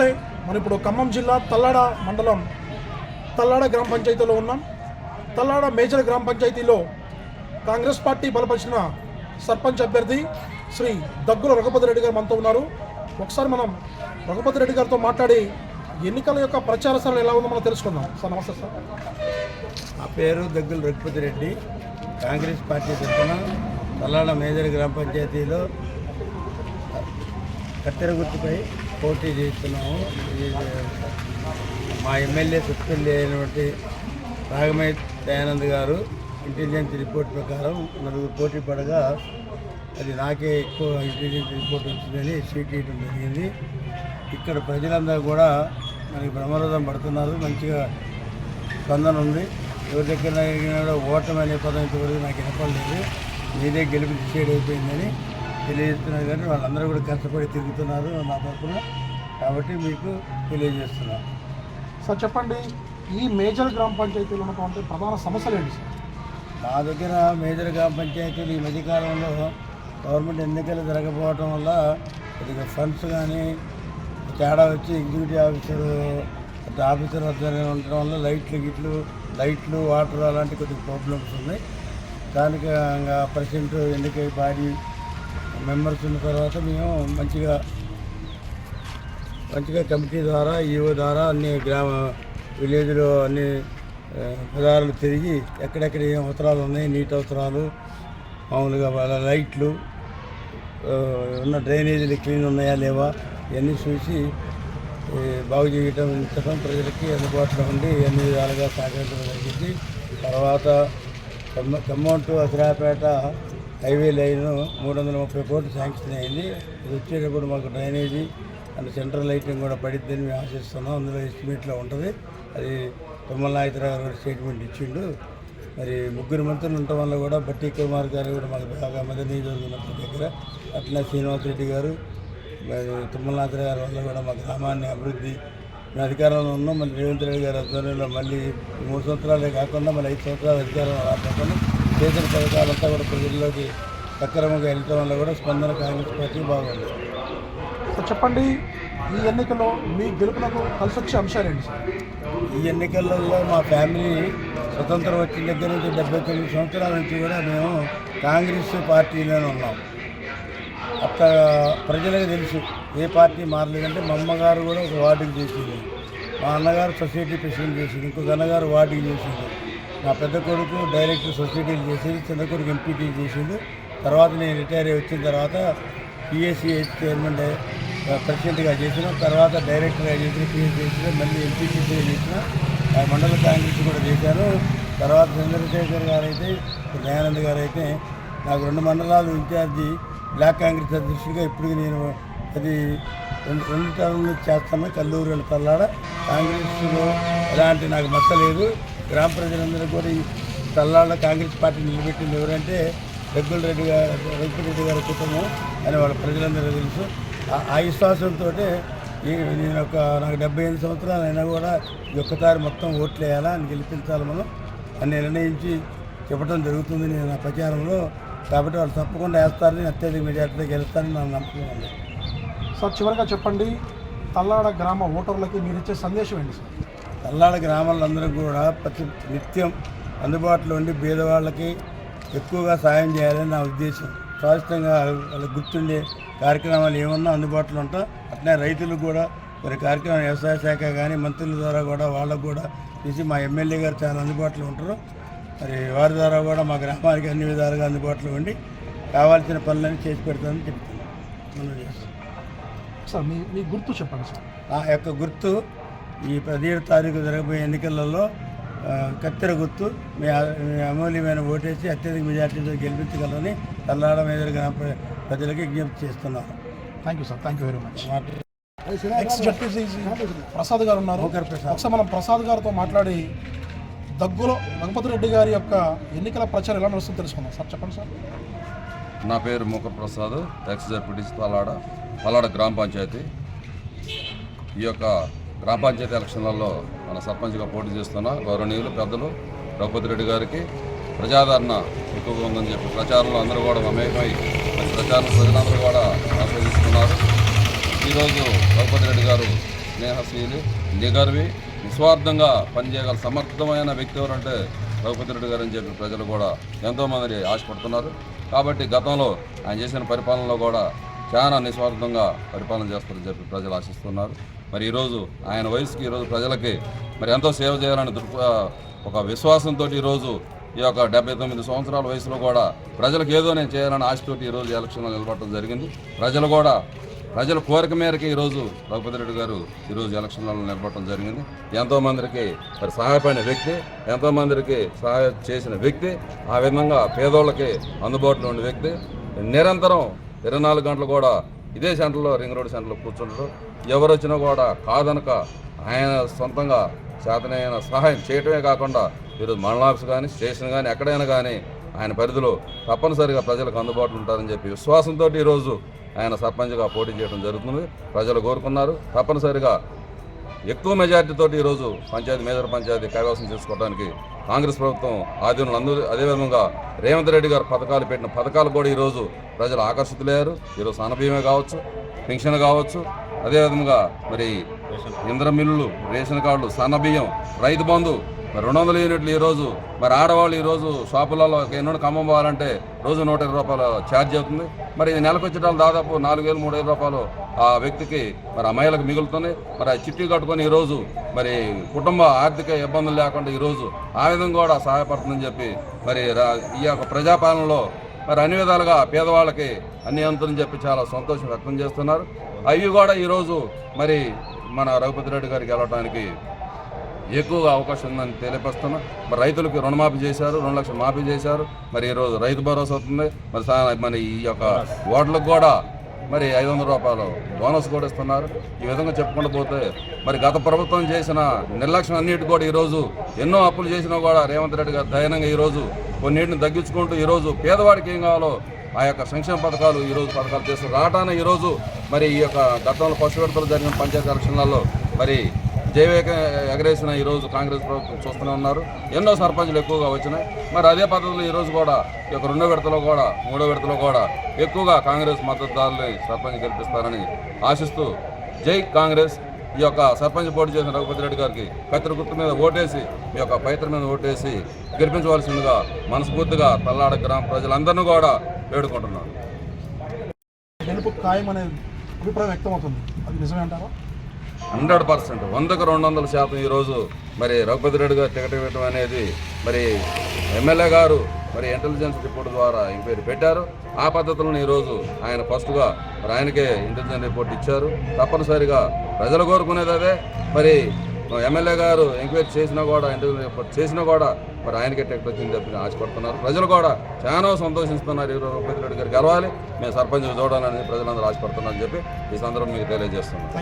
చూస్తే మనం ఇప్పుడు ఖమ్మం జిల్లా తల్లాడ మండలం తల్లాడ గ్రామ పంచాయతీలో ఉన్నాం. తల్లాడ మేజర్ గ్రామ పంచాయతీలో కాంగ్రెస్ పార్టీ బలపరిచిన సర్పంచ్ అభ్యర్థి శ్రీ దగ్గుల రఘుపతి రెడ్డి గారు మనతో ఉన్నారు. ఒకసారి మనం రఘుపతి రెడ్డి గారితో మాట్లాడి ఎన్నికల యొక్క ప్రచార సరళి ఎలా ఉందో మనం తెలుసుకుందాం. సార్ నమస్తే సార్. నా పేరు దగ్గుల రఘుపతి రెడ్డి. కాంగ్రెస్ పార్టీ తరఫున తల్లాడ మేజర్ గ్రామ పంచాయతీలో కత్తెర గుర్తుపై పోటీ చేస్తున్నాము. ఇది మా ఎమ్మెల్యే సస్పెండ్ అయినటువంటి రాగమయ్య దయానంద్ గారు ఇంటెలిజెన్స్ రిపోర్ట్ ప్రకారం నలుగురు పోటీ పడగా అది నాకే ఎక్కువ ఇంటెలిజెన్స్ రిపోర్ట్ వచ్చిందని సీట్ ఇవ్వడం జరిగింది. ఇక్కడ ప్రజలందరూ కూడా మనకి బ్రహ్మరథం పడుతున్నారు. మంచిగా స్పందన ఉంది. ఎవరి దగ్గర ఓటమి అనే పదం ఇంతవరకు నాకు వినపడలేదు. మీదే గెలుపు డిసైడ్ అయిపోయిందని తెలియజేస్తున్నారు కానీ వాళ్ళందరూ కూడా కష్టపడి తిరుగుతున్నారు నా తరఫున. కాబట్టి మీకు తెలియజేస్తున్నాను సార్ చెప్పండి ఈ మేజర్ గ్రామ పంచాయతీలో ఉన్నటువంటి ప్రధాన సమస్యలు ఏంటి సార్? మా దగ్గర మేజర్ గ్రామ పంచాయతీలు ఈ మధ్యకాలంలో గవర్నమెంట్ ఎన్నికలు జరగకపోవడం వల్ల కొద్దిగా ఫండ్స్ కానీ తేడా వచ్చి ఎగ్జిక్యూటివ్ ఆఫీసర్ అటు ఆఫీసర్ వద్ద ఉండడం వల్ల లైట్లు గిట్లు లైట్లు వాటర్ అలాంటి కొద్దిగా ప్రాబ్లమ్స్ ఉన్నాయి. దానికి ఇంకా ప్రెసిడెంట్ ఎన్నికై బాడీ మెంబర్స్ ఉన్న తర్వాత మేము మంచిగా మంచిగా కమిటీ ద్వారా ఈఓ ద్వారా అన్ని గ్రామ విలేజ్లో అన్ని ఆ, తిరిగి ఎక్కడెక్కడ ఏం అవసరాలు ఉన్నాయి నీటి అవసరాలు మామూలుగా వాళ్ళ లైట్లు ఉన్న డ్రైనేజీలు క్లీన్ ఉన్నాయా లేవా ఇవన్నీ చూసి బాగు చేయటం ఇంతకం ప్రజలకి అందుబాటులో ఉండి అన్ని విధాలుగా సహకరించడం జరిగింది. తర్వాత ఖమ్మ ఖమ్మం టు హైవే లైన్ మూడు వందల ముప్పై కోట్లు శాంక్షన్ అయింది. ఇది వచ్చేటప్పుడు మాకు డ్రైనేజీ అండ్ సెంట్రల్ లైటింగ్ కూడా పడిద్దని మేము ఆశిస్తున్నాం. అందులో ఎస్టిమేట్లో ఉంటుంది. అది తుమ్మల నాయకరావు గారు స్టేట్మెంట్ ఇచ్చిండు. మరి ముగ్గురు మంత్రులు ఉండటం వల్ల కూడా బట్టి కుమార్ గారు కూడా మాకు బాగా మదన నియోజకవర్గ దగ్గర. అట్లా శ్రీనివాస్ రెడ్డి గారు మరి తుమ్మలనాథరావు గారి వల్ల కూడా మా గ్రామాన్ని అభివృద్ధి మేము అధికారంలో ఉన్నాం. మళ్ళీ రేవంత్ రెడ్డి గారి ఆధ్వర్యంలో మళ్ళీ మూడు సంవత్సరాలే కాకుండా మళ్ళీ ఐదు సంవత్సరాలు అధికారంలో రాకుండా చేసిన పథకాలంతా కూడా ప్రజల్లోకి సక్రమంగా వెళ్ళటం వల్ల కూడా స్పందన కాంగ్రెస్ పార్టీ బాగుంది చెప్పండి ఈ ఎన్నికలో మీ గెలుపునకు కలిసి వచ్చే అంశాలు ఏంటి సార్? ఈ ఎన్నికలలో మా ఫ్యామిలీ స్వతంత్రం వచ్చిన దగ్గర నుంచి డెబ్బై తొమ్మిది సంవత్సరాల నుంచి కూడా మేము కాంగ్రెస్ పార్టీలోనే ఉన్నాం. అట్లా ప్రజలకు తెలుసు ఏ పార్టీ మారలేదంటే మా అమ్మగారు కూడా ఒక వార్డుకి చేసింది. మా అన్నగారు సొసైటీ ప్రెసిడెంట్ చేసింది ఇంకొక అన్నగారు వార్డింగ్ చేసింది. నా పెద్ద కొడుకు డైరెక్టర్ సొసైటీలు చేసింది చిన్న కొడుకు ఎంపీటీ చేసింది. తర్వాత నేను రిటైర్ అయ్యి వచ్చిన తర్వాత పిఎస్సీ చైర్మన్ ప్రెసిడెంట్గా చేసిన తర్వాత డైరెక్టర్గా చేసిన పిఎస్ చేసిన మళ్ళీ ఎంపీసీసీగా చేసిన ఆ మండల కాంగ్రెస్ కూడా చేశాను. తర్వాత చంద్రశేఖర్ గారు అయితే దయానంద్ గారు అయితే నాకు రెండు మండలాలు ఇన్ఛార్జి బ్లాక్ కాంగ్రెస్ అధ్యక్షుడిగా ఇప్పుడు నేను అది రెండు రెండు టర్మ్లు చేస్తాను కల్లూరు అండ్ తల్లాడ కాంగ్రెస్లో ఎలాంటి నాకు మచ్చలేదు గ్రామ ప్రజలందరూ కూడా ఈ తల్లాడ కాంగ్రెస్ పార్టీ నిలబెట్టింది ఎవరంటే రెగ్గుల రెడ్డి గారు రెగ్గుల రెడ్డి గారి కుటుంబం అని వాళ్ళ ప్రజలందరూ తెలుసు. ఆ- విశ్వాసంతో నేను ఒక నాకు డెబ్బై ఎనిమిది సంవత్సరాలు అయినా కూడా ఒక్కసారి మొత్తం ఓట్లు వేయాలా అని గెలిపించాలి మనం అని నిర్ణయించి చెప్పడం జరుగుతుంది నేను నా ప్రచారంలో. కాబట్టి వాళ్ళు తప్పకుండా వేస్తారని అత్యధిక మెజార్టీతో గెలుస్తారని నా నమ్మకం ఉంది. సార్ చివరిగా చెప్పండి. తల్లాడ గ్రామ ఓటర్లకి మీరు ఇచ్చే సందేశం ఏంటి సార్? తల్లాడ గ్రామాలందరూ కూడా ప్రతి నిత్యం అందుబాటులో ఉండి పేదవాళ్ళకి ఎక్కువగా సాయం చేయాలని నా ఉద్దేశం. స్వాస్థ్యంగా వాళ్ళకి గుర్తుండే కార్యక్రమాలు ఏమన్నా అందుబాటులో ఉంటా అట్లనే రైతులకు కూడా మరి కార్యక్రమం వ్యవసాయ శాఖ కానీ మంత్రుల ద్వారా కూడా వాళ్ళకు కూడా తీసి మా ఎమ్మెల్యే గారు చాలా అందుబాటులో ఉంటారు. మరి వారి ద్వారా కూడా మా గ్రామానికి అన్ని విధాలుగా అందుబాటులో ఉండి కావాల్సిన పనులన్నీ చేసి పెడతానని చెప్తున్నాను. మనం చేస్తాం. సార్ మీ మీ గుర్తు చెప్పండి సార్. నా యొక్క గుర్తు ఈ పదిహేడు తారీఖు జరగబోయే ఎన్నికలలో ఆ, కత్తెర గుర్తు మీ ఆ- అమూల్యమైన ఓటేసి అత్యధిక మెజార్టీతో గెలిపించగలని తల్లాడ మేజర్ గ్రామ ప్ర- ప్రజలకు విజ్ఞప్తి చేస్తున్నాను thank you sir thank you very much ex Prasad గారు ఉన్నారు. ఒకసారి మనం ప్రసాద్ గారితో మాట్లాడి దగ్గులో రఘుపతి రెడ్డి గారి యొక్క ఎన్నికల ప్రచారం ఎలా నడుస్తుందో తెలుసుకుందాం. సార్ చెప్పండి సార్. నా పేరు ముఖప్రసాద్ ఎక్స్ జడ్పీటీసీ తలాడ తలాడ గ్రామ పంచాయతీ. ఈ యొక్క గ్రామ పంచాయతీ ఎలక్షన్లలో మన సర్పంచ్గా పోటీ చేస్తున్న గౌరవనీయులు పెద్దలు రఘుపతి రెడ్డి గారికి ప్రజాదరణ ఎక్కువగా ఉందని చెప్పి ప్రచారంలో అందరూ కూడా మమేకమై మరి ప్రచారం ప్రజలందరూ కూడా ఆస్వాదిస్తున్నారు. ఈరోజు రఘుపతి రెడ్డి గారు స్నేహశీలి నిగర్వి నిస్వార్థంగా పనిచేయగల సమర్థమైన వ్యక్తి ఎవరంటే రఘుపతి రెడ్డి గారు అని చెప్పి ప్రజలు కూడా ఎంతోమంది ఆశపడుతున్నారు. కాబట్టి గతంలో ఆయన చేసిన పరిపాలనలో కూడా చాలా నిస్వార్థంగా పరిపాలన చేస్తారని చెప్పి ప్రజలు ఆశిస్తున్నారు. మరి ఈరోజు ఆయన వయసుకి ఈరోజు ప్రజలకి మరి ఎంతో సేవ చేయాలని దృక్ ఒక విశ్వాసంతో ఈరోజు ఈ యొక్క డెబ్బై తొమ్మిది సంవత్సరాల వయసులో కూడా ప్రజలకు ఏదో నేను చేయాలని ఆశతోటి ఈరోజు ఎలక్షన్లో నిలబడటం జరిగింది. ప్రజలు కూడా ప్రజల కోరిక మేరకు ఈరోజు రఘుపతి రెడ్డి గారు ఈరోజు ఎలక్షన్లలో నిలబడటం జరిగింది. ఎంతోమందికి మరి సహాయపడిన వ్యక్తి ఎంతోమందికి సహాయం చేసిన వ్యక్తి ఆ విధంగా పేదోళ్ళకి అందుబాటులో ఉన్న వ్యక్తి నిరంతరం ఇరవై నాలుగు గంటలు కూడా ఇదే సెంటర్లో రింగ్ రోడ్ సెంటర్లో కూర్చుంటారు. ఎవరు వచ్చినా కూడా కాదనక ఆయన సొంతంగా చేతనైన సహాయం చేయటమే కాకుండా ఈరోజు మండల ఆఫీస్ కానీ స్టేషన్ కానీ ఎక్కడైనా కానీ ఆయన పరిధిలో తప్పనిసరిగా ప్రజలకు అందుబాటులో ఉంటారని చెప్పి విశ్వాసంతో ఈరోజు ఆయన సర్పంచ్గా పోటీ చేయడం జరుగుతుంది. ప్రజలు కోరుకున్నారు. తప్పనిసరిగా ఎక్కువ మెజార్టీతో ఈరోజు పంచాయతీ మేజర్ పంచాయతీ కైవసం చేసుకోవడానికి కాంగ్రెస్ ప్రభుత్వం ఆధీనంలో అందరూ అదేవిధంగా రేవంత్ రెడ్డి గారు పథకాలు పెట్టిన పథకాలు కూడా ఈరోజు ప్రజలు ఆకర్షితులయ్యారు. ఈరోజు సన్నబీమే కావచ్చు పెన్షన్ కావచ్చు. అదేవిధంగా మరి ఇంద్ర మిల్లులు రేషన్ కార్డులు సన్నబియ్యం రైతు బంధు మరి రెండు వందల యూనిట్లు ఈరోజు మరి ఆడవాళ్ళు ఈరోజు షాపులలో ఎన్నో ఖమ్మం పోవాలంటే రోజు నూట ఇరవై రూపాయలు ఛార్జ్ అవుతుంది. మరి ఇది నెలకు వచ్చేటాలు దాదాపు నాలుగు వేలు మూడు వేల రూపాయలు ఆ వ్యక్తికి మరి ఆ మహిళకు మిగులుతుంది మరి ఆ చిట్టి కట్టుకొని ఈరోజు మరి కుటుంబ ఆర్థిక ఇబ్బందులు లేకుండా ఈరోజు ఆ విధంగా కూడా సహాయపడుతుందని చెప్పి మరి రా- ఈ యొక్క ప్రజాపాలనలో మరి అన్ని విధాలుగా పేదవాళ్ళకి అన్ని అంతులని చెప్పి చాలా సంతోషం వ్యక్తం చేస్తున్నారు. అవి కూడా ఈరోజు మరి మన రఘుపతి రెడ్డి గారికి వెళ్ళడానికి ఎక్కువగా అవకాశం ఉందని తెలియపరుస్తున్నా. మరి రైతులకు రుణమాఫీ చేశారు రెండు లక్షలు మాఫీ చేశారు. మరి ఈరోజు రైతు భరోసా అవుతుంది మరి మరి ఈ యొక్క ఓట్లకు కూడా మరి ఐదు వందల రూపాయలు బోనస్ కూడా ఇస్తున్నారు. ఈ విధంగా చెప్పుకుంటూ పోతే మరి గత ప్రభుత్వం చేసిన నిర్లక్ష్యం అన్నిటి కూడా ఈరోజు ఎన్నో అప్పులు చేసినా కూడా రేవంత్ రెడ్డి గారు దయనంగా ఈరోజు కొన్నిటిని తగ్గించుకుంటూ ఈరోజు పేదవాడికి ఏం కావాలో ఆ యొక్క సంక్షేమ పథకాలు ఈరోజు పథకాలు చేస్తూ రావటాన ఈరోజు మరి ఈ యొక్క గతంలో పశువిడతలు జరిగిన పంచాయతీ ఎలక్షన్లలో మరి జైవేక ఎగరేసిన ఈరోజు కాంగ్రెస్ ప్రభుత్వం చూస్తూనే ఉన్నారు. ఎన్నో సర్పంచులు ఎక్కువగా వచ్చినాయి. మరి అదే పద్ధతిలో ఈరోజు కూడా ఈ యొక్క రెండో విడతలో కూడా మూడో విడతలో కూడా ఎక్కువగా కాంగ్రెస్ మద్దతుదారులని సర్పంచ్ గెలిపిస్తారని ఆశిస్తూ జై కాంగ్రెస్ ఈ యొక్క సర్పంచ్ పోటీ చేసిన రఘుపతి రెడ్డి గారికి పైతృ గుర్తు మీద ఓటేసి ఈ యొక్క పైతృ మీద ఓటేసి గెలిపించవలసిందిగా మనస్ఫూర్తిగా తల్లాడ గ్రామ ప్రజలందరినీ కూడా వేడుకుంటున్నాను. గెలుపు ఖాయం అనే అభిప్రాయం వ్యక్తమవుతుంది. అది నిజమే అంటారా? Hundred percent. వందకు రెండు వందల శాతం ఈరోజు మరి రఘుపతి రెడ్డి గారు టికెట్ ఇవ్వడం అనేది మరి ఎమ్మెల్యే గారు మరి ఇంటెలిజెన్స్ రిపోర్ట్ ద్వారా ఎంక్వైరీ పెట్టారు. ఆ పద్ధతులను ఈరోజు ఆయన ఫస్ట్గా మరి ఆయనకే ఇంటెలిజెన్స్ రిపోర్ట్ ఇచ్చారు. తప్పనిసరిగా ప్రజలు కోరుకునేది అదే. మరి ఎమ్మెల్యే గారు ఎంక్వైరీ చేసినా కూడా ఇంటెలిజెన్స్ రిపోర్ట్ చేసినా కూడా మరి ఆయనకే టెక్ట్ వచ్చింది చెప్పి ఆశపడుతున్నారు. ప్రజలు కూడా చాలా సంతోషిస్తున్నారు ఈరోజు రూపతి రెడ్డి గారు గెలవాలి. మేము సర్పంచ్ చూడాలని ప్రజలందరూ ఆశపడుతున్నారని చెప్పి ఈ సందర్భం మీకు తెలియజేస్తున్నాం.